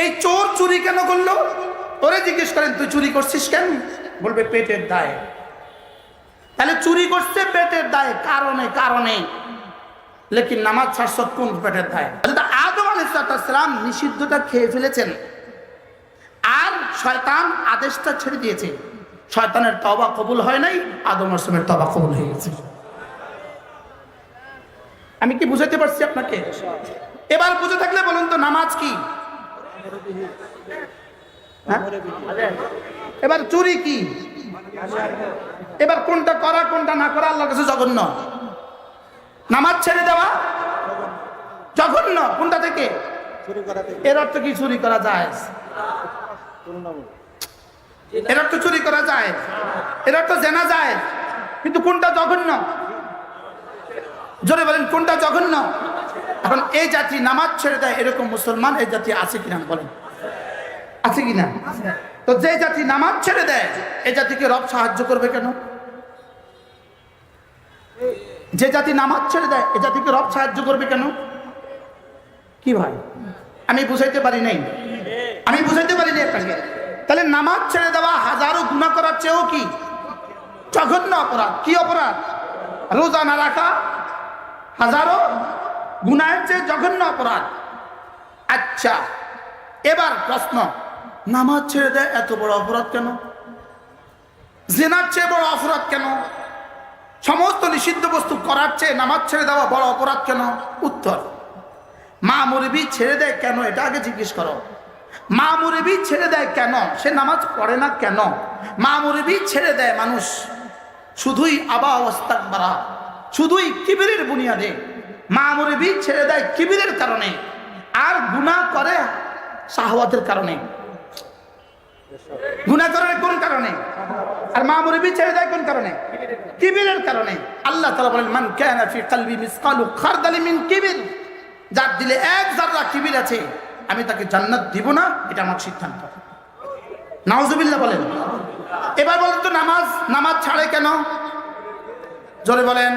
এই চোর চুরি কেন করল? ওরে জিজ্ঞেস করেন, তুই চুরি করছিস কেন? বলবে, পেটের দায়। তাহলে চুরি করছে পেটের দায়, কারণে কারণে। লেকিন নামাজ ছাড়ছ কোন পেটের দায়? আদম আলাইসালাম নিষিদ্ধটা খেয়ে ফেলেছেন। আর শয়তান আদেশটা ছেড়ে দিয়েছে। শয়তানের তবা কবুল হয় নাই, আদম আসলামের তবা কবুল হয়ে গেছে। আমি কি বুঝাতে পারছি আপনাকে? এবার বুঝে থাকলে বলুন তো, নামাজ কি? এবার চুরি কি? এবার কোনটা করা, কোনটা না করা আল্লাহর কাছে জঘন্য। নামাজ ছেড়ে দেওয়া জঘন্য, কোনটা থেকে? এর অর্থ কি চুরি করা যায়? এর অর্থ চুরি করা যায়। এর অর্থ জেনা যায়। কিন্তু কোনটা জঘন্য? জোরে বলেন, কোনটা জঘন্য? এখন এই জাতি নামাজ ছেড়ে দেয় এরকম মুসলমান এই জাতি আছে কিনা বলেন। আছে কিনা? তো যে জাতি নামাজ ছেড়ে দেয় এই জাতিকে রব সাহায্য করবে কেন? যে জাতি নামাজ ছেড়ে দেয়, এ জাতিকে রব সাহায্য করবে কেন? কি ভাই? আমি বুঝাইতে পারি নাই। আমি বুঝাইতে পারি নাই আপনাকে। তাহলে নামাজ ছেড়ে দেওয়া হাজারো গুণা করার চেয়েও কি? জঘন্য অপরাধ। কি অপরাধ? রোজা না রাখা? হাজারো? গুনাহের চেয়ে জঘন্য অপরাধ। আচ্ছা এবার প্রশ্ন, নামাজ ছেড়ে দেয় এত বড় অপরাধ কেন? জেনার চেয়ে বড় অপরাধ কেন? সমস্ত নিষিদ্ধ বস্তু করার চেয়ে নামাজ ছেড়ে দেওয়া বড় অপরাধ কেন? উত্তর, মা মুরবি ছেড়ে দেয় কেন? এটা আগে জিজ্ঞেস করো। মা মুরবি ছেড়ে দেয় কেন? সে নামাজ পড়ে না কেন? মা মুরবি ছেড়ে দেয় মানুষ। শুধুই আবা অবস্থা বাড়া, শুধুই কিবিরের বুনিয়াদে। মা মুরবি ছেড়ে দেয় কিবিরের কারণে। আর গুনাহ করে শাহওয়াতের কারণে। গুনাহ করে কোন কারণে? আর মা মুরবি ছেড়ে দেয় কোন কারণে? কিবিরের কারণে। আল্লাহ তাআলা বলেন, মান কানা ফি কলবি মিসকালু খারদালি মিন কিবির যার দিলে এক জাররা কিবির আছে, আমি তাকে জান্নাত দিব না, এটা আমার সিদ্ধান্ত। নাউজুবিল্লাহ বলেন। এবার বলেন তো নামাজ নামাজ ছাড়ে কেন? জোরে বলেন।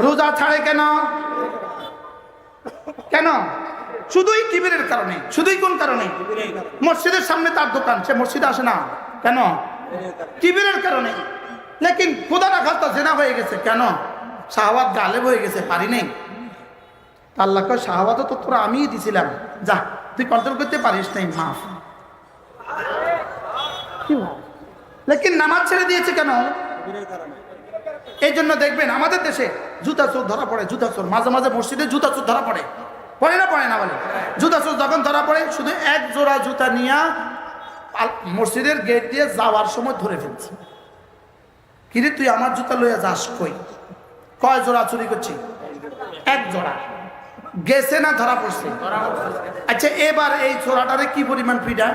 রোজা ছাড়ে কেন? কেন? শুধুই কিবিরের কারণে। শুধুই কোন কারণে? মসজিদের সামনে তার দোকান, সে মসজিদে আসে না। কেন? কিবিরের কারণে। লেকিন খোদা না জেনা হয়ে গেছে। কেন? শাহবাদ গালেব হয়ে গেছে, পারি নেই। আল্লাহ কয় শাহবাদও তো তোরা আমিই দিছিলাম। যা, তুই কন্ট্রোল করতে পারিস নাই মাফ? লেকিন নামাজ ছেড়ে দিয়েছে কেন? এই জন্য দেখবেন আমাদের দেশে জুতা চোর ধরা পড়ে, জুতা চোর। মাঝে মাঝে মসজিদে জুতা চোর ধরা পড়ে। পড়ে না পড়ে না বলে? জুতা চোর যখন ধরা পড়ে, শুধু এক জোড়া জুতা নিয়ে মসজিদের গেট দিয়ে যাওয়ার সময় ধরে ফেলছে। কিরে তুই আমার জুতা লইয়া যাস কই? কয় জোড়া চুরি করছি? এক জোড়া। গেছে না ধরা পড়ছে? আচ্ছা এবার এই ছোড়াটারে কি পরিমাণ পিডা?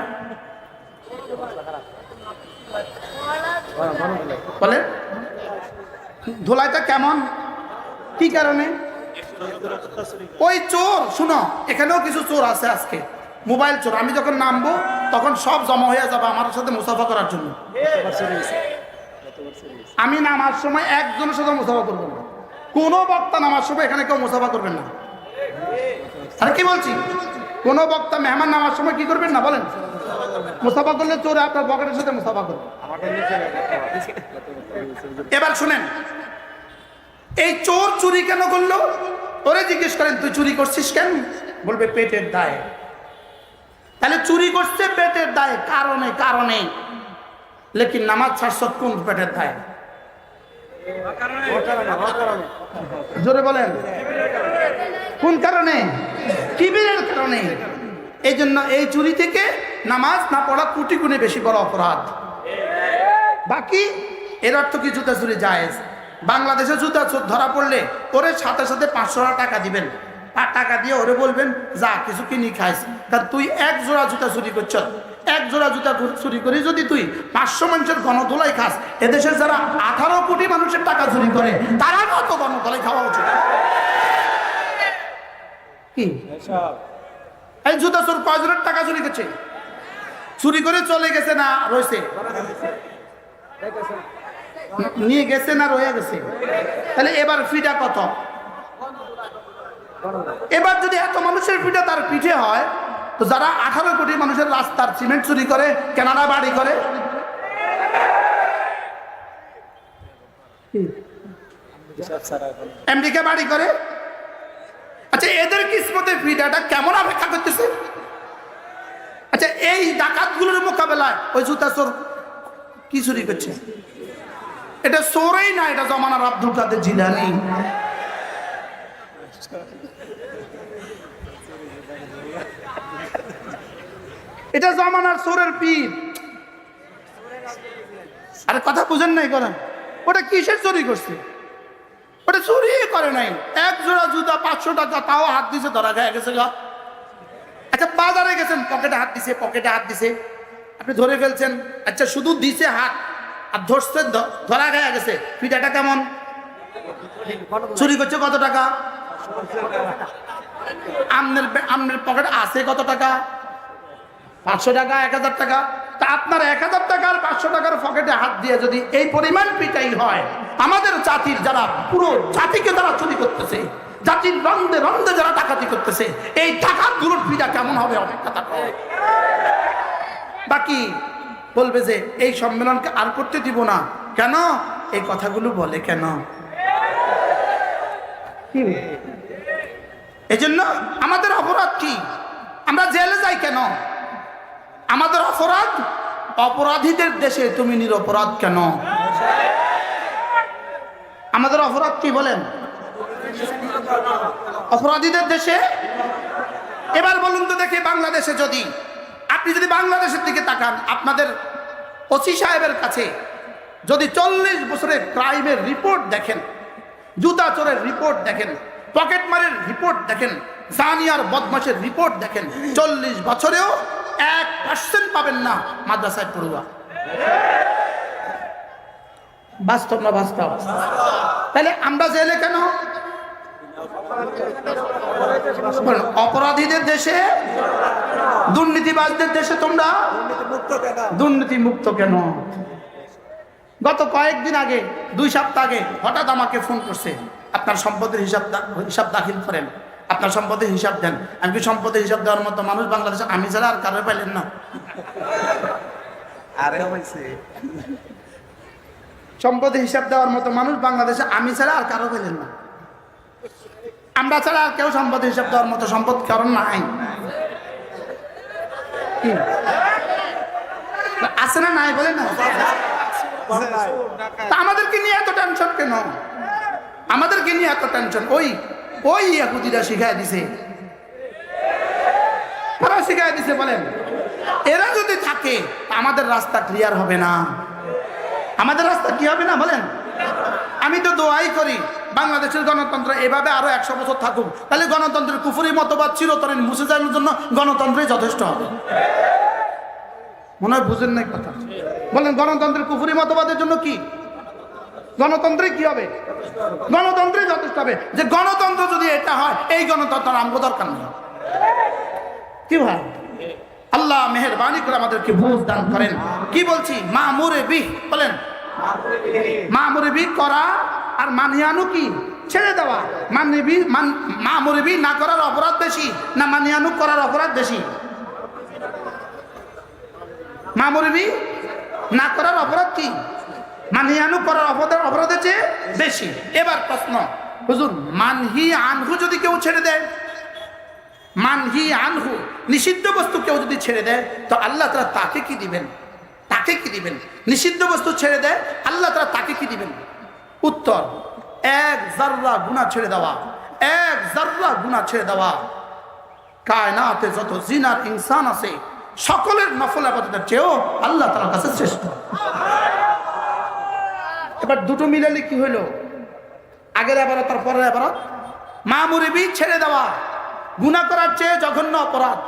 বলে ধোলাইটা কেমন? কি কারণে? ওই চোর, শুনো, এখানেও কিছু চোর আছে আজকে। মোবাইল চোর। আমি যখন নামবো, তখন সব জমা হয়ে যাবে আমার সাথে মুসাফা করার জন্য। আমি নামার সময় একজনের সাথে মুসাফা করব না। কোনো বক্তা নামার সময় এখানে কেউ মুসাফা করবেন না। আর কি বলছি? কোন বক্তা মেহমান নামার সময় কি করবেন না বলেন? মুসাফা করলে চোরে আপনার পকেটের সাথে মুসাফা করবে। এবার শুনেন, এই চোর চুরি কেন করল? ওরে জিজ্ঞেস করেন, তুই চুরি করছিস কেন? বলবে, পেটের দায়ে। তাহলে চুরি করছে পেটের দায়ে, কারণে কারণে। লেকিন নামাজ ছাড়ছ কোন পেটের দায়ে? জোরে বলেন। কোন কারণে? কিবিরের কারণে। এই জন্য এই চুরি থেকে নামাজ না পড়া কোটি গুণে বেশি বড় অপরাধ। বাকি, এর অর্থ কি জুতা চুরি যায় বাংলাদেশে জুতা ধরা পড়লে ওরে সাথে সাথে পাঁচশো টাকা দিবেন। টাকা দিয়ে ওরে বলবেন, যা, কিছু কিনি খাইস। তা তুই এক জোড়া জুতা চুরি করছ। এক জোড়া জুতা চুরি করি, যদি তুই পাঁচশো মানুষের গণধোলাই খাস, এদেশের যারা আঠারো কোটি মানুষের টাকা চুরি করে, তারা কত গণধোলাই খাওয়া উচিত? কি? এই জুতা চোর কয়জনের টাকা চুরি করছে? চুরি করে চলে গেছে না রয়েছে? নিয়ে গেছে না রয়ে গেছে? তাহলে এবার ফিটা কত? এবার যদি এত মানুষের পিঠে তার পিঠে হয় তো যারা আঠারো কোটি মানুষের রাস্তার সিমেন্ট চুরি করে কেনাডা বাড়ি করে। আমেরিকা বাড়ি করে। আচ্ছা এদের কিসমতের ফিডাটা কেমন অপেক্ষা করতেছে? আচ্ছা এই ডাকাতগুলোর মোকাবেলায় ওই জুতা চোর কি চুরি করছে? এটা চোরেই না, এটা জমানার আব্দুল কাদের জিলানি। এটা জমানার সোরের পীর। আরে কথা বুঝেন নাই করেন। ওটা কিসের চুরি করছে? ওটা চুরি করে নাই। এক জোড়া জুতা, পাঁচশো টাকা, তাও হাত দিছে, ধরা গায়ে গেছে গা। আচ্ছা বাজারে গেছেন, পকেটে হাত দিছে, পকেটে হাত দিছে। আপনি ধরে ফেলছেন। আচ্ছা শুধু দিছে হাত, আর ধরছেন ধরা গায়ে গেছে। পিঠাটা কেমন? চুরি করছে কত টাকা? আমনের আমনের পকেটে আছে কত টাকা? পাঁচশো টাকা এক হাজার টাকা। তা আপনার এক হাজার টাকার পাঁচশো টাকার পকেটে হাত দিয়ে যদি এই পরিমাণ পিটাই হয় আমাদের জাতির যারা পুরো জাতিকে যারা চুরি করতেছে জাতির রন্ধে রন্ধে যারা ডাকাতি করতেছে এই ডাকাতগুলোর পিটা কেমন হবে? অপেক্ষা থাকো বাকি বলবে যে এই সম্মেলনকে আর করতে দিব না। কেন? এই কথাগুলো বলে কেন? এই জন্য আমাদের অপরাধ কি? আমরা জেলে যাই কেন? আমাদের অপরাধ? অপরাধীদের দেশে তুমি নিরপরাধ কেন? আমাদের অপরাধ কি বলেন? অপরাধীদের দেশে? এবার বলুন তো দেখি বাংলাদেশে যদি, আপনি যদি বাংলাদেশের দিকে তাকান, আপনাদের ওসি সাহেবের কাছে যদি চল্লিশ বছরের ক্রাইমের রিপোর্ট দেখেন, জুতা চোরের রিপোর্ট দেখেন, পকেটমারের রিপোর্ট দেখেন জানিয়ার বদমাসের রিপোর্ট দেখেন, চল্লিশ বছরেও এক পার্সেন্ট পাবেন না মাদ্রাসায় পড়ুয়া। বাস্তব না বাস্তব? তাহলে আমরা জেলে কেন? অপরাধীদের দেশে, দুর্নীতিবাজদের দেশে তোমরা দুর্নীতি মুক্ত কেন? গত কয়েকদিন আগে, দুই সপ্তাহ আগে হঠাৎ আমাকে ফোন করছে, আপনার সম্পদের হিসাব হিসাব দাখিল করেন। আপনার সম্পদের হিসাব দেন। আমি কি সম্পদের হিসাব দেওয়ার মতো মানুষ বাংলাদেশে? আমি ছাড়া আর কারও পাইলেন না। আরে সম্পদের হিসাব দেওয়ার মতো মানুষ বাংলাদেশে? আমি ছাড়া আর কারও পেলেন না। আমরা ছাড়া আর কেউ সম্পদের হিসাব দেওয়ার মতো সম্পদ কারণ নাই? আছে না নাই বলে না? আমাদেরকে নিয়ে এত টেনশন কেন? আমাদেরকে নিয়ে এত টেনশন ওই ওই ইয়াকুদিরা শিখাই দিছে। ওরা শিখাই দিছে, বলেন। এরা যদি থাকে, আমাদের রাস্তা ক্লিয়ার হবে না। আমাদের রাস্তা কি হবে না, বলেন? আমি তো দোয়াই করি, বাংলাদেশের গণতন্ত্র এভাবে আরও একশো বছর থাকুক। তাহলে গণতন্ত্রের কুফুরি মতবাদ চিরতরেন মুছে যাওয়ার জন্য গণতন্ত্রই যথেষ্ট হবে। মনে হয় বুঝেন নাই কথা। বলেন, গণতন্ত্রের কুফুরি মতবাদের জন্য কি? গণতন্ত্রে কি হবে? গণতন্ত্রই যথেষ্ট হবে। যে গণতন্ত্র যদি এটা হয়, এই গণতন্ত্র আমগো দরকার নেই। কি ভাই? আল্লাহ মেহরবানি করে আমাদেরকে বুঝ দান করেন। কি বলছি? মা মুরে বি, বলেন। মা মুরবি করা আর মানিয়ানু কি? ছেড়ে দেওয়া। মানবি মা মুরবি না করার অপরাধ বেশি, না মানিয়ানু করার অপরাধ বেশি। মা মুরবি না করার অপরাধ কি? মানিয়ানু করার অপরাধ অপরাধের চেয়ে বেশি। এবার প্রশ্ন, হুজুর, মানহি আনহু যদি কেউ ছেড়ে দেয়, মানহি আনহু, নিষিদ্ধ বস্তু কেউ যদি ছেড়ে দেয়, তো আল্লাহ তারা তাকে কি দিবেন? তাকে কি দিবেন? নিষিদ্ধ বস্তু ছেড়ে দেয়, আল্লাহ তারা তাকে কি দিবেন? উত্তর, এক জাররা গুণা ছেড়ে দেওয়া। এক জাররা গুণা ছেড়ে দেওয়া। কায়নাতে যত জিনার ইনসান আছে, সকলের নফল আবাদতের চেয়েও আল্লাহ তার কাছে শ্রেষ্ঠ। এবার দুটো মিলালে কি হইল? আগের আবারত আর পরের আবারত? মা মুরিবি ছেড়ে দেওয়া। গুণা করার চেয়ে জঘন্য অপরাধ।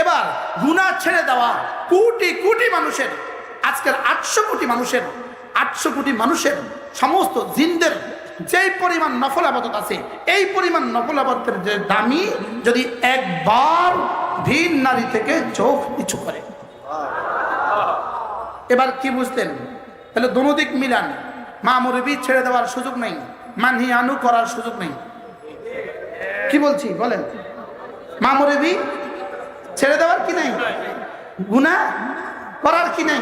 এবার গুণা ছেড়ে দেওয়া কোটি কোটি মানুষের, আজকের আটশো কোটি মানুষের, আটশো কোটি মানুষের, সমস্ত জিনদের যেই পরিমাণ নফল আবাদত আছে, এই পরিমাণ নফল আবাদতের যে দামি যদি একবার ভিন নারী থেকে চোখ নিচু করে। এবার কি বুঝতেন তাহলে দোনো দিক মিলান। মা মুরবি ছেড়ে দেওয়ার সুযোগ নেই, মানহি আনু করার সুযোগ নেই। কি বলছি, বলেন। মা মুরবি ছেড়ে দেওয়ার কি নাই? গুণা করার কি নাই?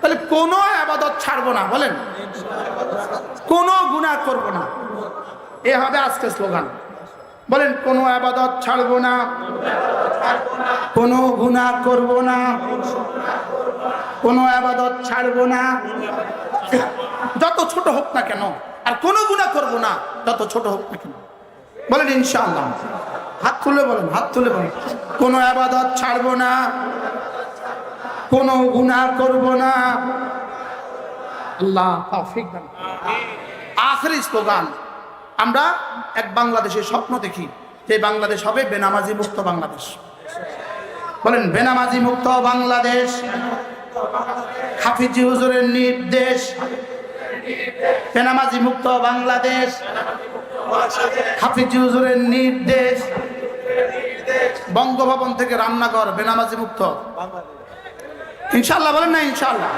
তাহলে কোনো আবাদত ছাড়বো না, বলেন। কোনো গুণা করব না। এ হবে আজকে স্লোগান। বলেন, কোনো আবাদত ছাড়বো না, কোনো গুণা করব না, কোনো আবাদত ছাড়বো না। যত ছোট হোক না কেন, আর কোনো গুণা করব না যত ছোট হোক না কেন। বলেন, ইনশাআল্লাহ। হাত তুলে বলেন, হাত তুলে বলেন। কোনো আবাদত ছাড়বো না, কোনো গুণা করব না। আল্লাহ আখরি আমরা এক বাংলাদেশের স্বপ্ন দেখি, যে বাংলাদেশ হবে বেনামাজি মুক্ত বাংলাদেশ। বলেন, বেনামাজি মুক্ত বাংলাদেশ। হাফিজি হুজুরের নির্দেশ। বেনামাজি মুক্ত বাংলাদেশ। হাফিজি হুজুরের নির্দেশ। বঙ্গভবন থেকে রান্নাঘর বেনামাজি মুক্ত। ইনশাল্লাহ বলেন না ইনশাল্লাহ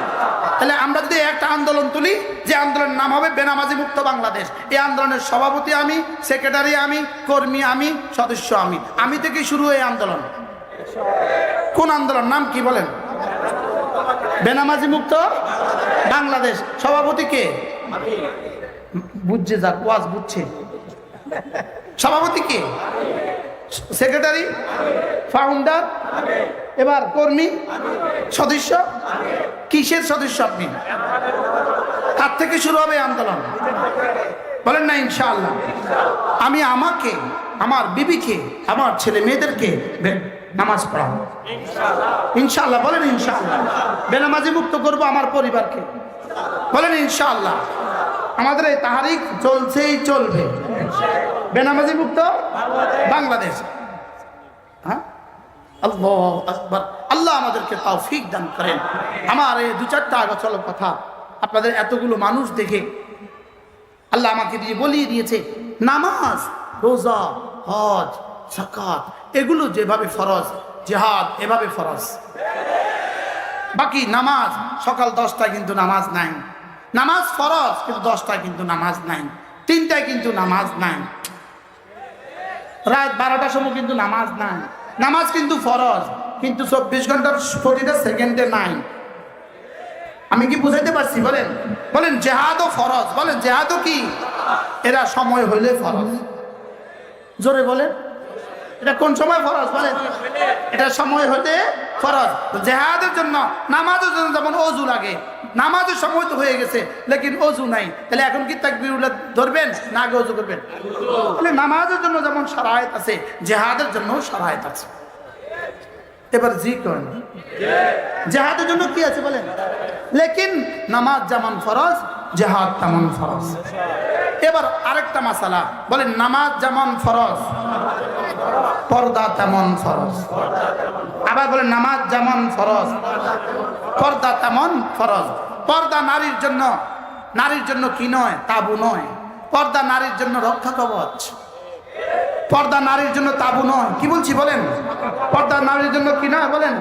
তাহলে আমরা যদি একটা আন্দোলন তুলি, যে আন্দোলনের নাম হবে বেনামাজি মুক্ত বাংলাদেশ। এই আন্দোলনের সভাপতি আমি, সেক্রেটারি আমি, কর্মী আমি, সদস্য আমি। আমি থেকে শুরু এই আন্দোলন। কোন আন্দোলন? নাম কি বলেন? বেনামাজি মুক্ত? বাংলাদেশ। সভাপতি কে? বুঝছে যাক ওয়াজ বুঝছে। সভাপতি কে? সেক্রেটারি? ফাউন্ডার? এবার কর্মী? সদস্য? কিসের সদস্য আপনি? কার থেকে শুরু হবে আন্দোলন? বলেন না, ইনশাআল্লাহ। আমি আমাকে আমার বিবিকে আমার ছেলে মেয়েদেরকে নামাজ পড়াবো। ইনশাল্লাহ বলেন ইনশাল্লাহ বেনামাজি মুক্ত করব আমার পরিবারকে। বলেন ইনশাল্লাহ আমাদের এই তাহারিক চলছেই চলবে। বেনামাজি মুক্ত? বাংলাদেশ। হ্যাঁ? আল্লাহ আকবার। আল্লাহ আমাদেরকে তৌফিক দান করেন। আমার এই দু চারটা আগচল কথা আপনাদের এতগুলো মানুষ দেখে আল্লাহ আমাকে দিয়ে বলিয়ে দিয়েছে নামাজ রোজা, হজ সাকাত এগুলো যেভাবে ফরজ, জেহাদ এভাবে ফরজ। বাকি নামাজ, সকাল দশটায় কিন্তু নামাজ নাই। নামাজ ফরজ, কিন্তু দশটায় কিন্তু নামাজ নাই। তিনটায় কিন্তু নামাজ নাই। রাত বারোটার সময় কিন্তু নামাজ নাই। নামাজ কিন্তু ফরজ, কিন্তু চব্বিশ ঘণ্টার প্রতিটা সেকেন্ডে নাই। আমি কি বুঝাইতে পারছি, বলেন? বলেন, জেহাদও ফরজ, বলেন, জেহাদও কি? এরা সময় হইলে ফরজ। জোরে বলেন। এটা কোন সময় ফরজ? বলেন। এটা সময় হতে ফরজ। জেহাদের জন্য নামাজের জন্য যেমন অজু লাগে নামাজের সময় তো হয়ে গেছে লেকিন অজু নাই। তাহলে এখন কি তাকবীর উল্লাহ ধরবেন না আগে অজু করবেন? তাহলে নামাজের জন্য যেমন সারায়ত আছে জেহাদের জন্য সারায়ত আছে। এবার জি করেন। জেহাদের জন্য কি আছে বলেন? লেকিন নামাজ যেমন ফরজ জেহাদ তেমন ফরজ। এবার আরেকটা মাসালা, বলেন নামাজ যেমন ফরজ, পর্দা তেমন ফরজ। আবার বলে নামাজ যেমন ফরজ, পর্দা তেমন ফরজ। পর্দা নারীর জন্য নারীর জন্য কি নয়? তাবু নয়। পর্দা নারীর জন্য রক্ষা কবচ। পর্দা নারীর জন্য তাবু নয়। কি বলছি বলেন? পর্দা নারীর জন্য কি নয় বলেন?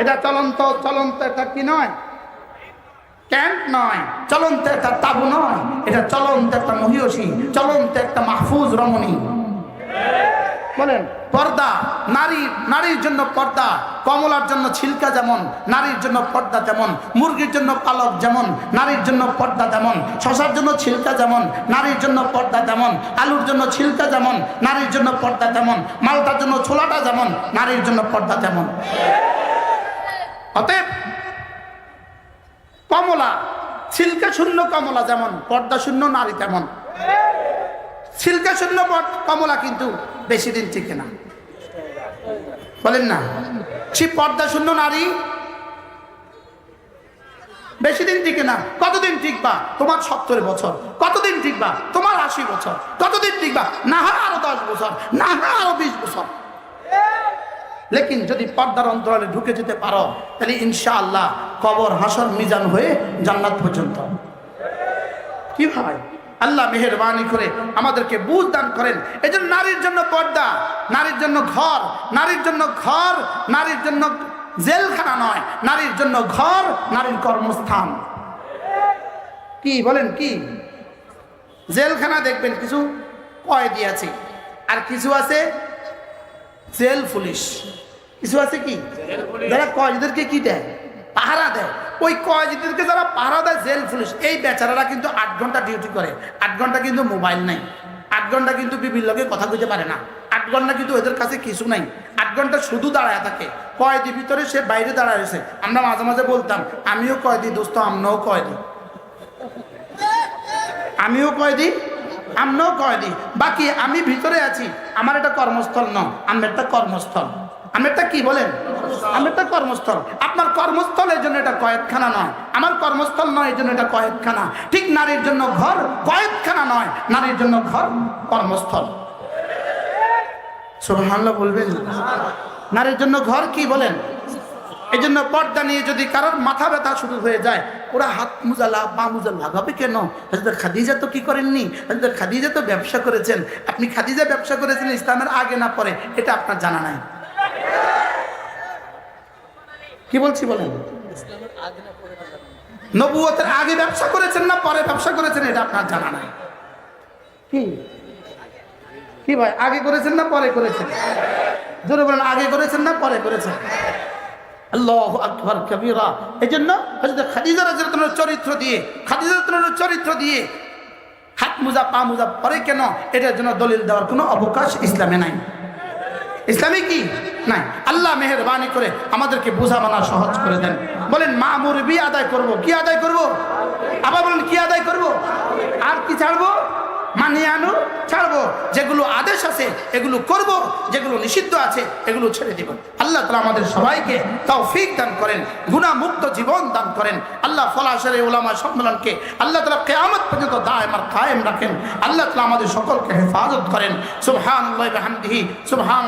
এটা চলন্ত চলন্ত, এটা কি নয়? ক্যাম্প নয় চলন্ত একটা তাবু নয়, এটা চলন্ত একটা মহিষী চলন্ত একটা মাহফুজ রমণী। বলেন, পর্দা, নারী, নারীর জন্য পর্দা, কমলার জন্য ছিলকা যেমন, নারীর জন্য পর্দা যেমন মুরগির জন্য পালক যেমন, নারীর জন্য পর্দা যেমন শশার জন্য ছিলকা যেমন, নারীর জন্য পর্দা যেমন আলুর জন্য ছিলকা যেমন, নারীর জন্য পর্দা যেমন মালটার জন্য ছোলাটা যেমন, নারীর জন্য পর্দা যেমন অতএব কমলা, ছিলকা শূন্য কমলা যেমন, পর্দা শূন্য, নারী তেমন। ছিলকা শূন্য কমলা কিন্তু বেশি দিন টিকে না। বলেন না? সে পর্দা শূন্য, নারী বেশি দিন টিকে না। কতদিন টিকবা? তোমার সত্তর বছর। কতদিন টিকবা? তোমার আশি বছর। কতদিন টিকবা? না হয় আরও দশ বছর, না হয় আরও বিশ বছর। লেকিন যদি পর্দার অন্তরালে ঢুকে যেতে পারো, তাহলে ইনশাআল্লাহ কবর, হাসর, মিজান হয়ে জান্নাত পর্যন্ত। কি ভাই? আল্লাহ মেহরবানি করে আমাদেরকে বুঝ দান করেন। এই জন্য নারীর জন্য পর্দা, নারীর জন্য ঘর, নারীর জন্য ঘর, নারীর জন্য জেলখানা নয়, নারীর জন্য ঘর, নারীর কর্মস্থান। কি বলেন কি? জেলখানা দেখবেন কিছু কয়েদি আছে, আর কিছু আছে জেল পুলিশ। কিছু আছে কি? যারা কয়েদিদেরকে কি দেয়? পাহারা দেয়। ওই কয়েদিদেরকে যারা পাহারা দেয় জেল পুলিশ। এই বেচারারা কিন্তু আট ঘণ্টা ডিউটি করে। আট ঘণ্টা কিন্তু মোবাইল নেই। আট ঘণ্টা কিন্তু বিভিন্ন লোকে কথা কইতে পারে না। আট ঘণ্টা কিন্তু ওদের কাছে কিছু নাই। আট ঘণ্টা শুধু দাঁড়ায় থাকে। কয়েদির ভিতরে সে বাইরে দাঁড়ায় রয়েছে। আমরা মাঝে মাঝে বলতাম আমিও কয়েদি দোস্ত আমরাও কয়েদি। আমিও কয়েদি আমরাও কয়েদি বাকি আমি ভিতরে আছি, আমার একটা কর্মস্থল নয় আমি একটা কর্মস্থল। আমি একটা কি বলেন? আমি একটা কর্মস্থল। আপনার কর্মস্থলের জন্য এটা কয়েকখানা নয়। আমার কর্মস্থল নয়, এই জন্য এটা কয়েকখানা। ঠিক নারীর জন্য ঘর কয়েকখানা নয়। নারীর জন্য ঘর কর্মস্থল। সোহান্লা বলবেন। নারীর জন্য ঘর কি বলেন? এই জন্য পর্দা নিয়ে যদি কারোর মাথা ব্যথা শুরু হয়ে যায়, ওরা হাত মুজালা, পা মুজা লাগাবে কেন? হজরত খাদিজা তো কি করেননি? হজরত খাদিজা তো ব্যবসা করেছেন। আপনি খাদিজা ব্যবসা করেছেন, ইসলামের আগে না পরে, এটা আপনার জানা নাই। কি বলছি বলেন? নবুয়তের আগে ব্যবসা করেছেন না পরে ব্যবসা করেছেন, এটা আপনার জানা নাই। কি? কি ভাই, আগে করেছেন না পরে করেছেন? জোরে বলেন, আগে করেছেন না পরে করেছেন? আল্লাহ আকবর কবিরা। এই জন্য হজরত খাদিজা রাজরতনের চরিত্র দিয়ে, খাদিজা রাজরতনের চরিত্র দিয়ে হাত মুজা, পা মুজা পরে কেন? এটার জন্য দলিল দেওয়ার কোনো অবকাশ ইসলামে নাই। ইসলামে কি? নাই। আল্লাহ মেহরবানি করে আমাদেরকে বোঝা মানা সহজ করে দেন। বলেন মা মুরবি আদায় করব। কি আদায় করব? আবার বলেন, কি আদায় করব? আর কি ছাড়বো? মানিয়ে আনো, ছাড়বো। যেগুলো আদেশ আছে, এগুলো করব। যেগুলো নিষিদ্ধ আছে, এগুলো ছেড়ে দিব। আল্লাহ তালা আমাদের সবাইকে তাও ফিক দান করেন গুণামুক্ত জীবন দান করেন। আল্লাহ ফলাশের ওলামা সম্মেলনকে আল্লাহ তালা কেয়ামত পর্যন্ত দায় আর কায়েম রাখেন। আল্লাহ তালা আমাদের সকলকে হেফাজত করেন। সুবহান বিহামদিহি সুবহান